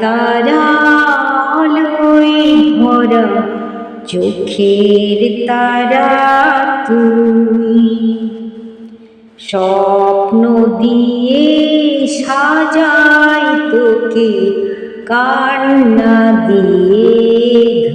তারালয় ভরা চোখের তারা তুই। স্বপ্ন দিয়ে সাজাই তোকে কান্না দিয়ে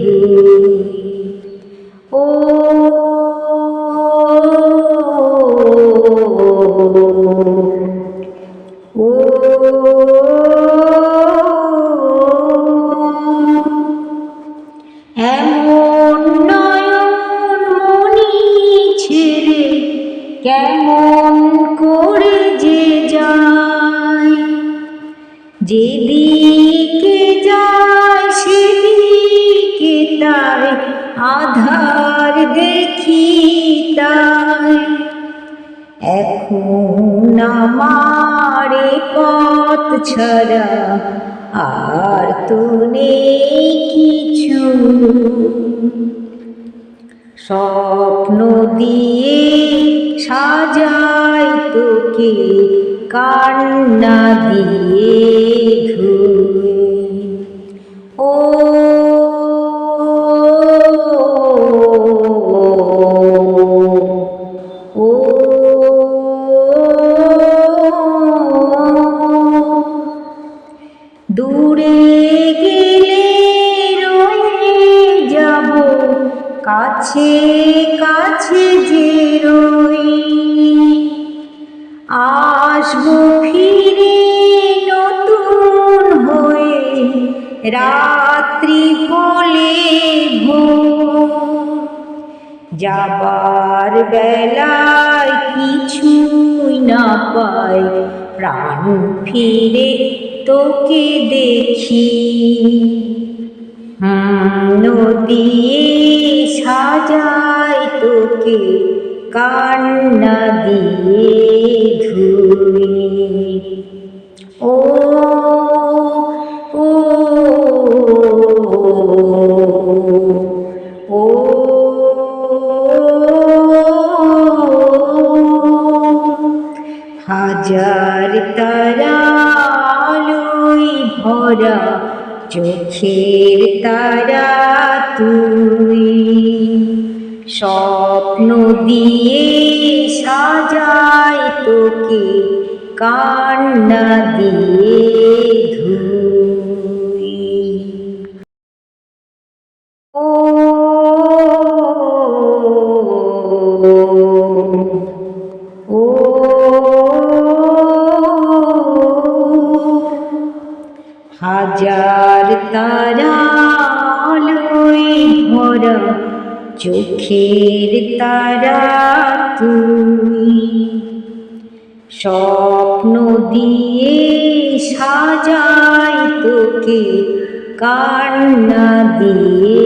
কেমন করে যে যায়? যেদিকে যায় সেদিকে তাই আধার দেখি তাই। এখন আমার পথ ছাড়া আর তো নেই কিছু। স্বপ্ন দিয়ে সাজাই তোকে কান্না দিয়ে ধুই ও দূরে গেলে রয়ে যাব কাছে কাছে যে রই আসব ফিরে নতুন হয়ে। রাত্রি ভোর যাবার বেলায় কিছুই না পাই। প্রাণ ফিরে তোকে দেখি। নদী সাজাই তোকে, কান্না দিয়ে ও ও ও হাজার তারালই ভরা চোখের তারা তুই। স্বপ্ন দিয়ে সাজাই তোকে কান্না দিয়ে ধুই ও হাজার তারালয় ভরা চোখের তারা তুই স্বপ্ন দিয়ে সাজাই তোকে কান্না দিয়ে